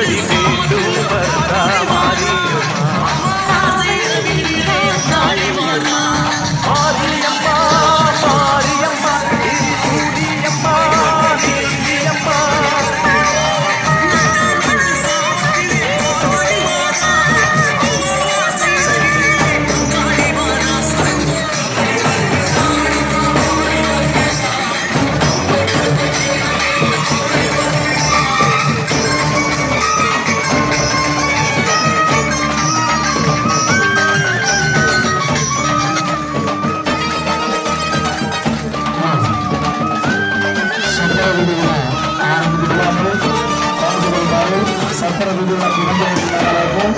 Party. அசர விருதுகளுக்கு இடம்பெற்றிருக்கும்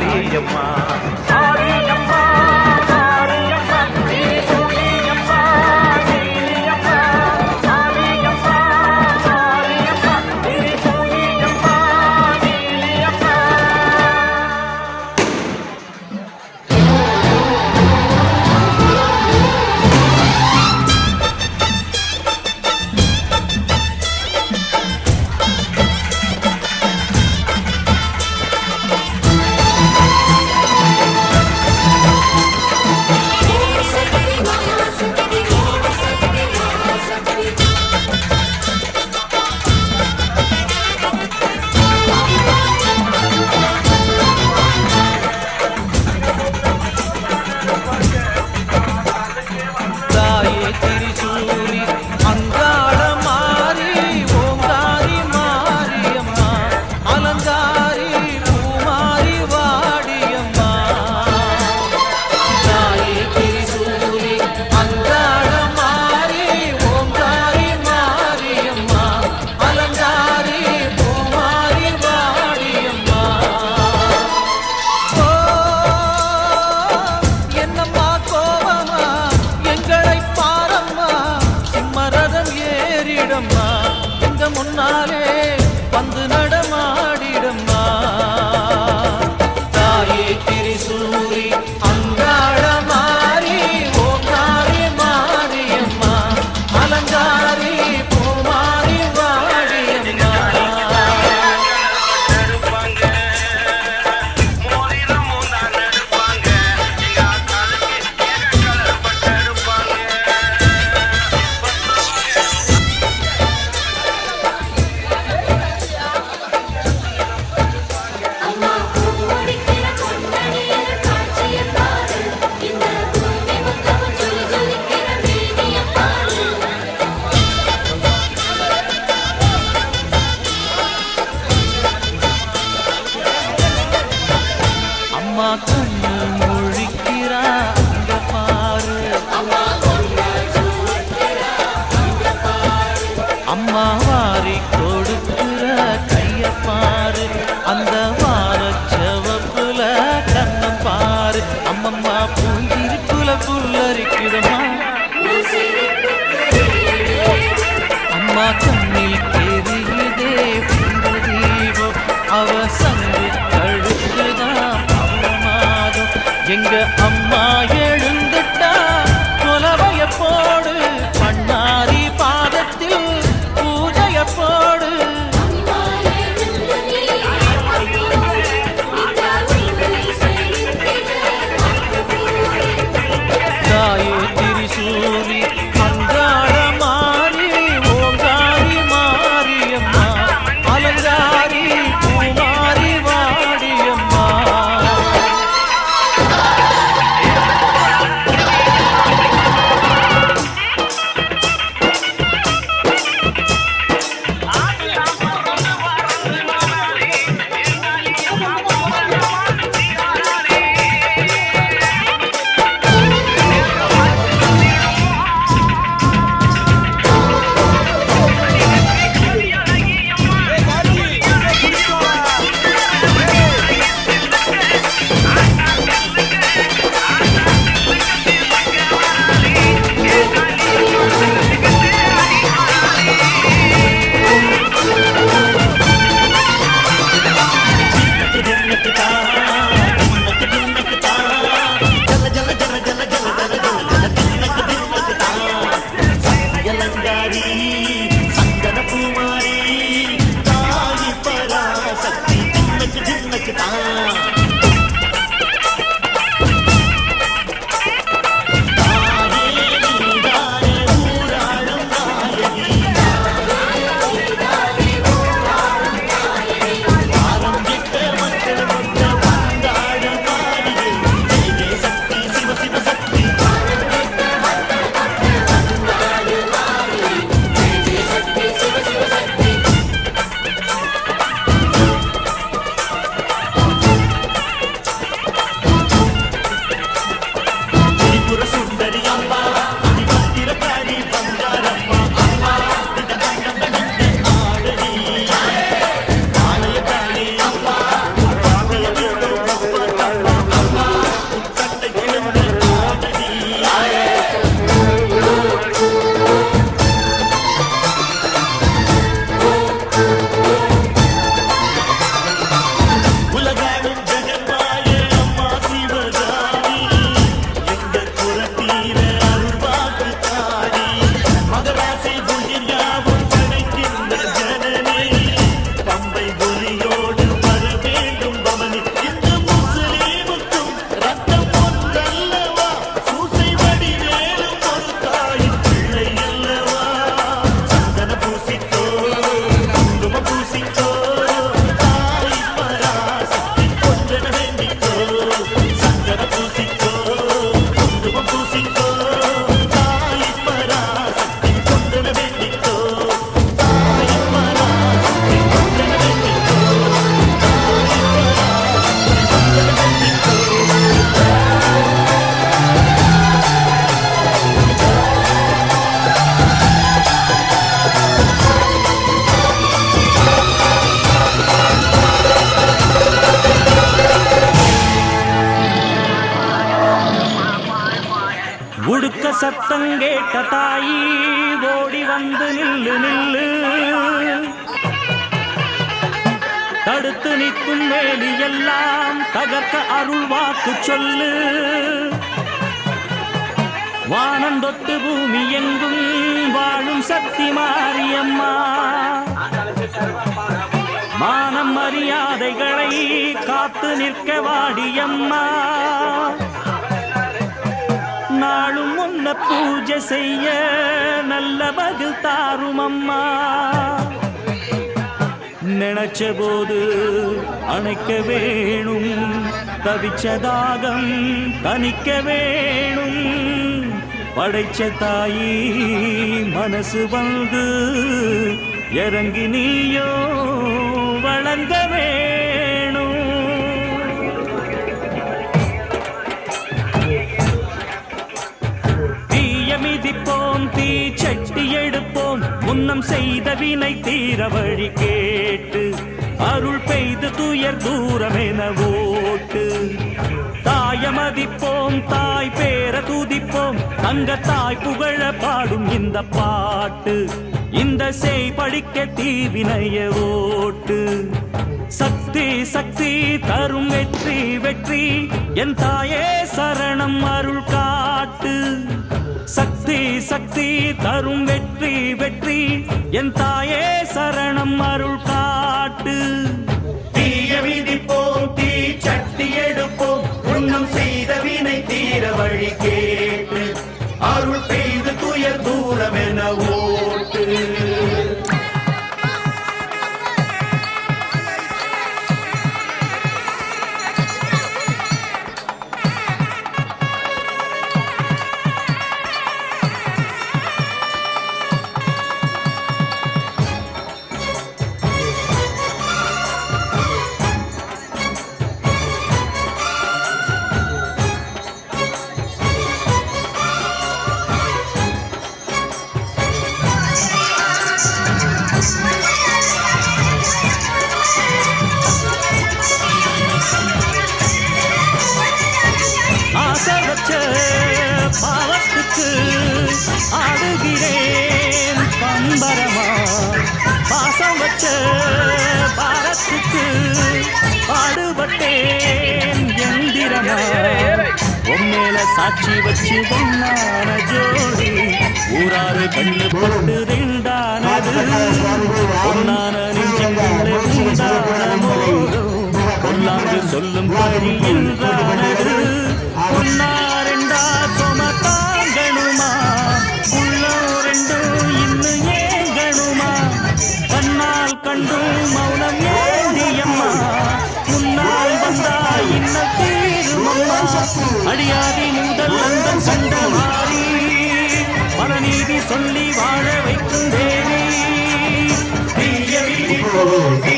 காளியம்மா அம்மா வாரி கொடுக்கிற கைய பாரு. அந்த எனக்கு சொல்லு. வானந்தொட்டு பூமி எங்கும் வாழும் சக்தி மாரியம்மா மானம் மரியாதைகளை காத்து நிற்க வாடியம்மா. நாளும் உன்ன பூஜை செய்ய நல்ல பதில் தாரும் அம்மா நினைச்ச போது அணைக்க வேணும். தவிச்சதாகம் தணிக்க வேணும். படைச்ச தாயி மனசு வந்து இறங்கி நீயோ வளர்ந்த வேணும். தீய மிதிப்போம் தீ சட்டி எடுப்போம். முன்னம் செய்த வினை தீர வழி கேட்டு அருள் பெய்து துயர் தூரமென ஓட்டு. தாயமதிப்போம் தாய் பேர துதிப்போம். தங்க தாய் புகழ பாடும் இந்த பாட்டு. இந்த செய் படிக்க தீவினைய ஓட்டு. சக்தி சக்தி தரும் வெற்றி வெற்றி. என் தாயே சரணம் அருள் காட்டு. சக்தி சக்தி தரும் வெற்றி வெற்றி. என் தாயே சரணம் அருள் காட்டு. தீய விதிப்போம் தீ சட்டி எடுப்போம். உன்னம் செய்த வினை தீர வழி கேட்டு. அருள் பெய்து துயர் தூரம் எனவோ உம்மேல சாட்சி வச்சு ஒன்னான ஜோடி. ஊராறு கண்ணு போட்டு ரெண்டானது ஒன்னான நெஞ்சங்களே உண்டான மோதும் பொல்லாங்கு சொல்லும் வழி என்றானது. ஒன்னா ரெண்டா சொம அடியாதி முதல் அந்த கண்ட மாறி பரநீதி சொல்லி வாழ வைக்கும் தேவி. தீய விதி போல் தீ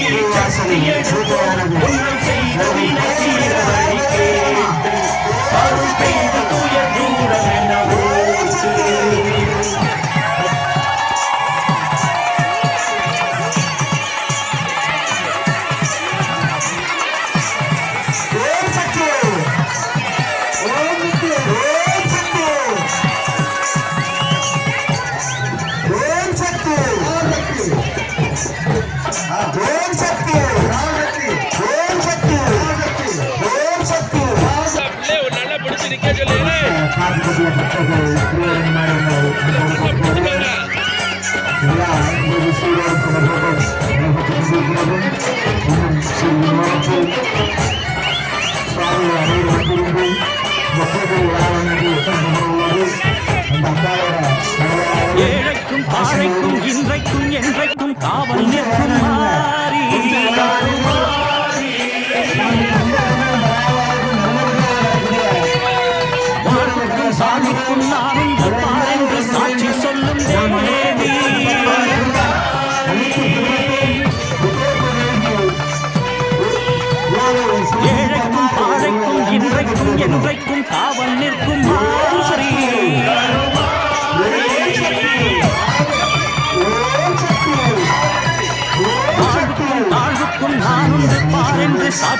காட்டுக்குள்ள பக்தர்கள் திருவண்ணாமலை பிடிச்சவங்க எல்லா இந்த சூழல் தொடர்புடன் நிகழ்ச்சிகளும் இன்னும் சிறு விமானத்தில் சுவாமி அனைவரும் மக்களுக்கு விழாவென்று உள்ளது அந்த அக்காவோட மலையாள ஏழைக்கும் தாழைக்கும் இன்றைக்கும் என்றைக்கும் காவல் நிற்கும்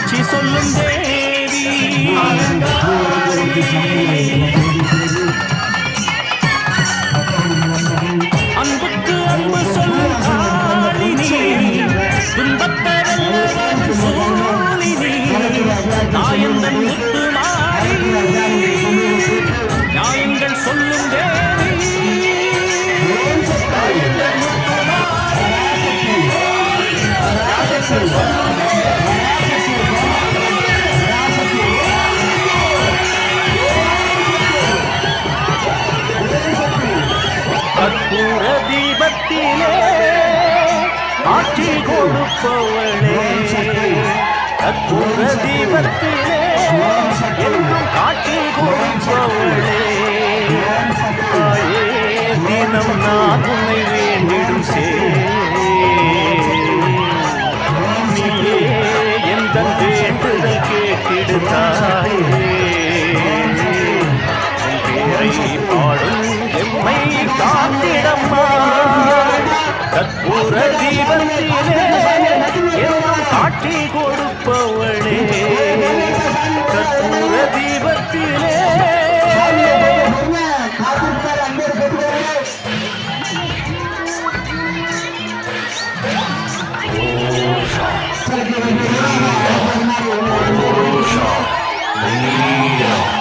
சாட்சி சொல்லும் தேவி. கொடுப்பவளே. கற்பூர தீபத்திலே என்றும் காட்சி கொடுப்பவளே. தினம் நான் உன்னை வேண்டிடும் சே நீயே எந்த வேண்டுதல் பேரை பாடும் எம்மை காத்திடம்மா. தீபத்திலே காட்டி கொடுப்பவளே. கற்பூர தீபத்திலே. Oh,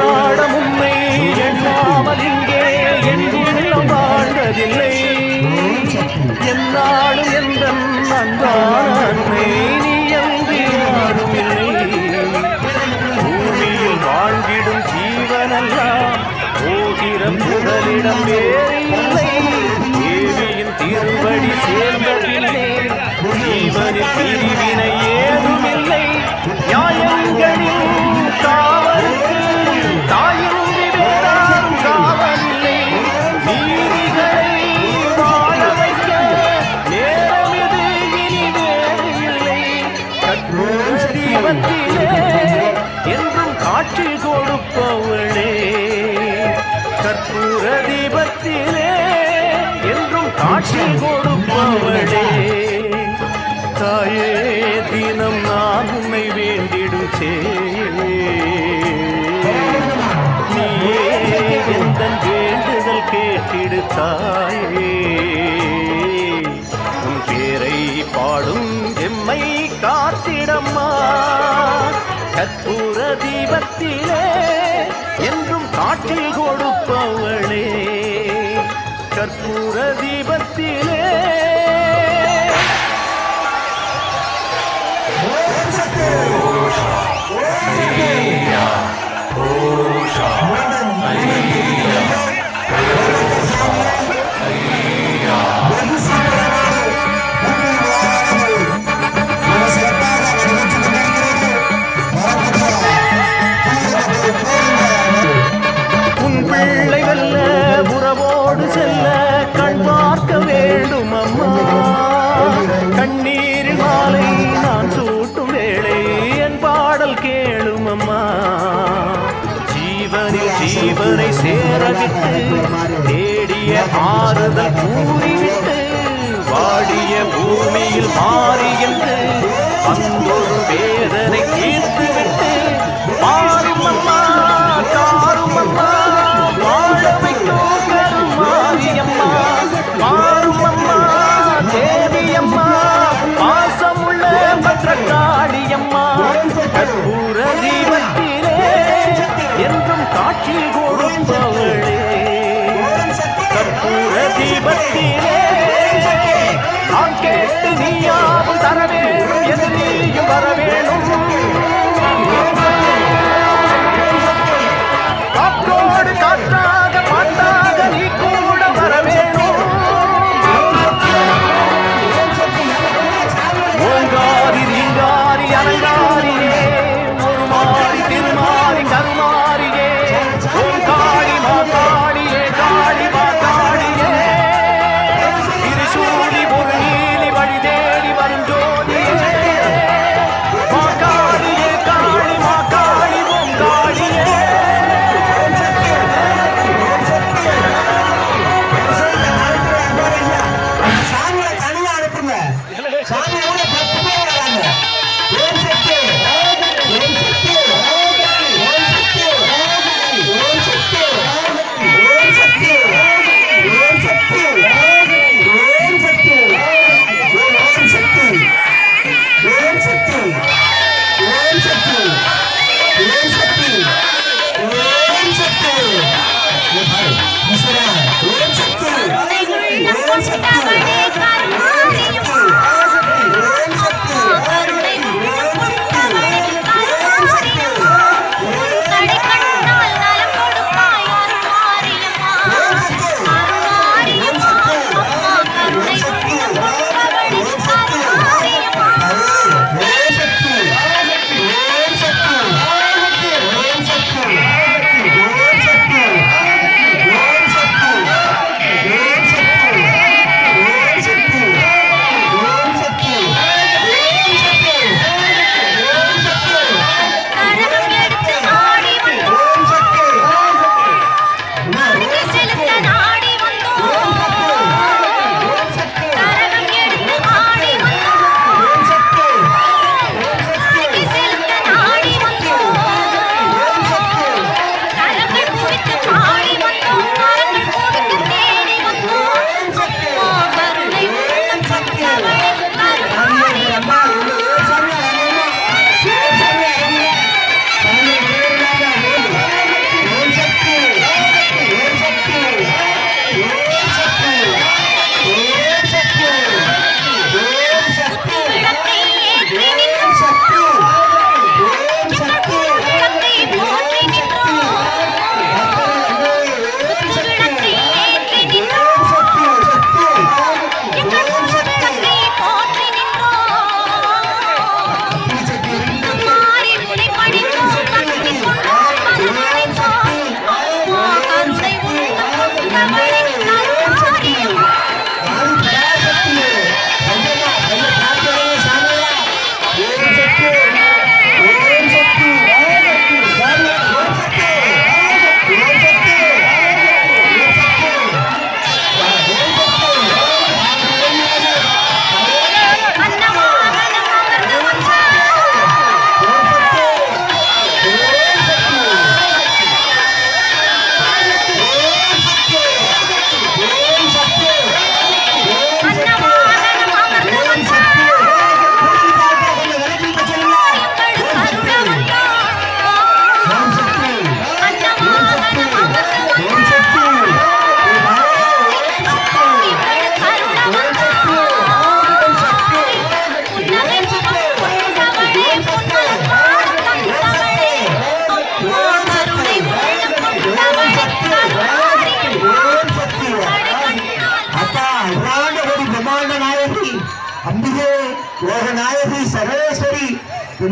அன்றாடம் உண்மை எண்ணாமல் இங்கே என் உள்ளம் வாழ்ந்ததில்லை என்னாலும் எந்த அன்பானே நீ அங்கு யாரும் இல்லை. பூமியில் வாழ்ந்திடும் ஜீவனெல்லாம் போகிற முதலிடம் வேறு தேவியின் திருவடி சேர்ந்த ஜீவனின் பிரிவினையே இருப்பவளே கற்பூர தீபத்திலே என்றும் காட்சி கொடுப்பவளே. தாயே தினம் நான் உன்னை வேண்டிடுச்சே நீயே எந்த வேண்டுதல் கேட்டிடுத்தாயே உன் பேரை பாடும் எம்மை காத்திடம்மா. கற்பூர தீபத்திலே கற்பூர தீபத்திலே. ஓஷா ஓஷா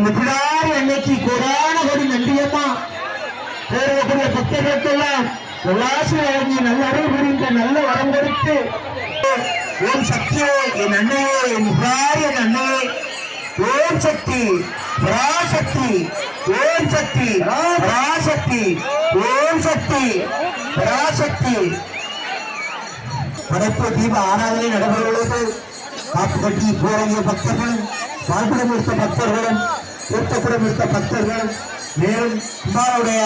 இந்த அன்னைக்கு கோடான கோடி நன்றியம்மா. போகக்கூடிய பக்தர்களுக்கெல்லாம் உல்லாசி வழங்கி நல்ல அருள் புரிந்த நல்ல வரம் கொடுத்து. ஓம் சக்தியோ என் அன்னையே என் பிடாரி என் அன்னையே ஓம் சக்தி பராசக்தி. ஓம் சக்தி பராசக்தி. ஓம் சக்தி பராசக்தி. படைப்பு தீப ஆராதனை நடைபெறுகிறது காப்பு கட்டி போராடிய பக்தர்களும் பால்படம் எடுத்த பக்தர்களும் தீர்த்தப்படம் எடுத்த பக்தர்கள் மேலும் குமாரனுடைய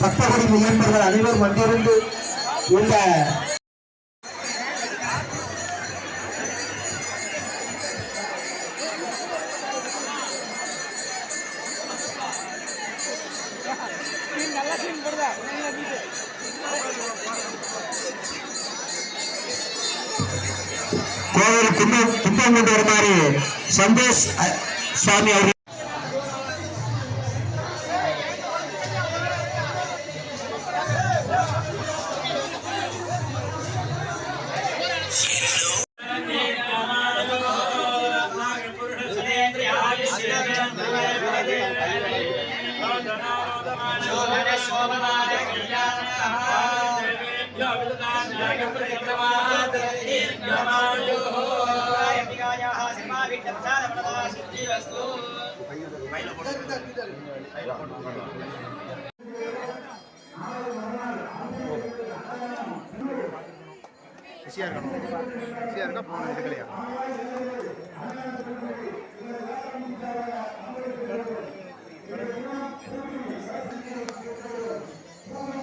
பக்தகுடி முயன்பர்கள் அனைவரும் வந்திருந்து இந்த கோவில் கும்பம் கும்பம் கொண்டு வருமாறு சந்தோஷ் சுவாமி அவர்கள் ஈஸியாக இருக்கணும் ஈஸியாக இருக்கா போகணும் எடுக்கலையா சார்